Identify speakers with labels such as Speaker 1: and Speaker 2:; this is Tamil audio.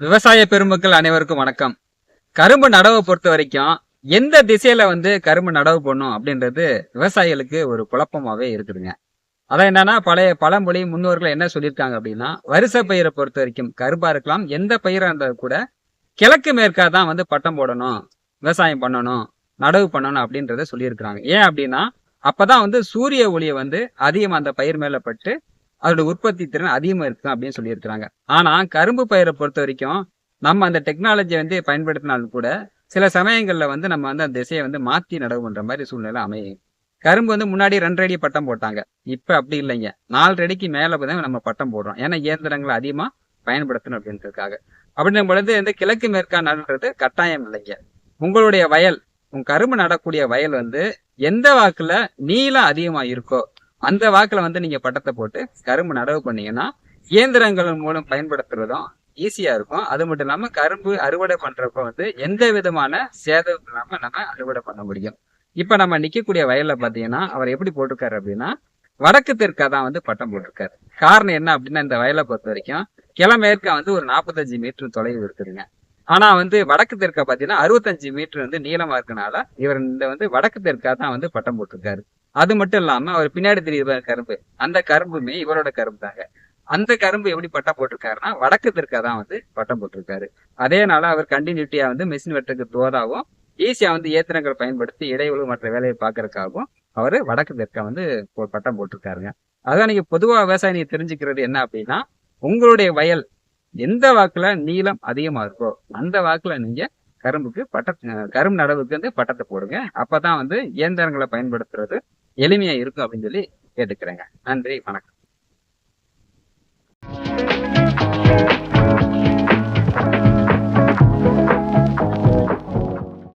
Speaker 1: விவசாய பெருமக்கள் அனைவருக்கும் வணக்கம். கரும்பு நடவு பொறுத்த வரைக்கும் எந்த திசையில வந்து கரும்பு நடவு பண்ணும் அப்படின்றது விவசாயிகளுக்கு ஒரு குழப்பமாவே இருக்குதுங்க. அதான் என்னன்னா பழைய பழமொழி முன்னோர்கள் என்ன சொல்லியிருக்காங்க அப்படின்னா வருஷ பயிரை பொறுத்த வரைக்கும் கரும்பா இருக்கலாம் எந்த பயிராக இருந்தால் கூட கிழக்கு மேற்கா தான் வந்து பட்டம் போடணும் விவசாயம் பண்ணணும் நடவு பண்ணணும் அப்படின்றத சொல்லியிருக்கிறாங்க. ஏன் அப்படின்னா அப்பதான் வந்து சூரிய ஒளியை வந்து அதிகமாக அந்த பயிர் மேல பட்டு அதோட உற்பத்தி திறன் அதிகமா இருக்கும் அப்படின்னு சொல்லியிருக்கிறாங்க. ஆனா கரும்பு பயிரை பொறுத்த வரைக்கும் நம்ம அந்த டெக்னாலஜியை வந்து பயன்படுத்தினாலும் கூட சில சமயங்கள்ல வந்து நம்ம வந்து அந்த திசையை வந்து மாத்தி நடவு பண்ற மாதிரி சூழ்நிலை அமையும். கரும்பு வந்து முன்னாடி ரெண்டு அடி பட்டம் போட்டாங்க. இப்ப அப்படி இல்லைங்க. நாலு அடிக்கு மேல தான் நம்ம பட்டம் போடுறோம். ஏன்னா இயந்திரங்களை அதிகமா பயன்படுத்தணும் அப்படின்றதுக்காக. அப்படின்னும் பொழுது வந்து கிழக்கு மேற்கா நடுன்றது கட்டாயம் இல்லைங்க. உங்களுடைய வயல் உங்க கரும்பு நடக்கூடிய வயல் வந்து எந்த வாக்குல நீளம் அதிகமா இருக்கோ அந்த வாக்கில் வந்து நீங்க பட்டத்தை போட்டு கரும்பு நடவு பண்ணீங்கன்னா இயந்திரங்கள் மூலம் பயன்படுத்துறதும் ஈஸியா இருக்கும். அது மட்டும் இல்லாமல் கரும்பு அறுவடை பண்ணுறப்ப வந்து எந்த விதமான சேதம் இல்லாம நம்ம அறுவடை பண்ண முடியும். இப்ப நம்ம நிற்கக்கூடிய வயல்ல பார்த்தீங்கன்னா அவர் எப்படி போட்டிருக்காரு அப்படின்னா வடக்கு தெற்கா தான் வந்து பட்டம் போட்டிருக்காரு. காரணம் என்ன அப்படின்னா இந்த வயலை பொறுத்த வரைக்கும் கிழமேற்கா வந்து ஒரு நாற்பத்தஞ்சு மீட்டர் தொலைவு இருக்குதுங்க. ஆனா வந்து வடக்கு தெற்கா பாத்தீங்கன்னா அறுபத்தஞ்சு மீட்டர் வந்து நீளமா இருக்கனால இவர் இந்த வந்து வடக்கு தெற்கா தான் வந்து பட்டம் போட்டிருக்காரு. அது மட்டும் இல்லாம அவர் பின்னாடி தெரியுது கரும்பு. அந்த கரும்புமே இவரோட கரும்பு தாங்க அந்த கரும்பு எப்படி பட்டம் போட்டிருக்காருன்னா வடக்கு தெற்கா தான் வந்து பட்டம் போட்டிருக்காரு. அதேனால அவர் கண்டினியூட்டியா வந்து மிஷின் வெட்டுக்கு தோதாவும் ஈஸியா வந்து இயந்திரங்கள் பயன்படுத்தி இடைவெளி மற்ற வேலையை பார்க்கறதுக்காகவும் அவர் வடக்கு தெற்கா வந்து பட்டம் போட்டிருக்காருங்க. அதான் நீங்க பொதுவா விவசாயம் தெரிஞ்சுக்கிறது என்ன அப்படின்னா உங்களுடைய வயல் எந்த வாக்குல நீளம் அதிகமா இருக்கோ அந்த வாக்குல நீங்க கரும்புக்கு பட்ட கரும்பு நடவுக்கு வந்து பட்டத்தை போடுங்க. அப்பதான் வந்து இயந்திரங்களை பயன்படுத்துறது எளிமையா இருக்கும் அப்படின்னு சொல்லி கேட்டுக்கிறேங்க. நன்றி வணக்கம்.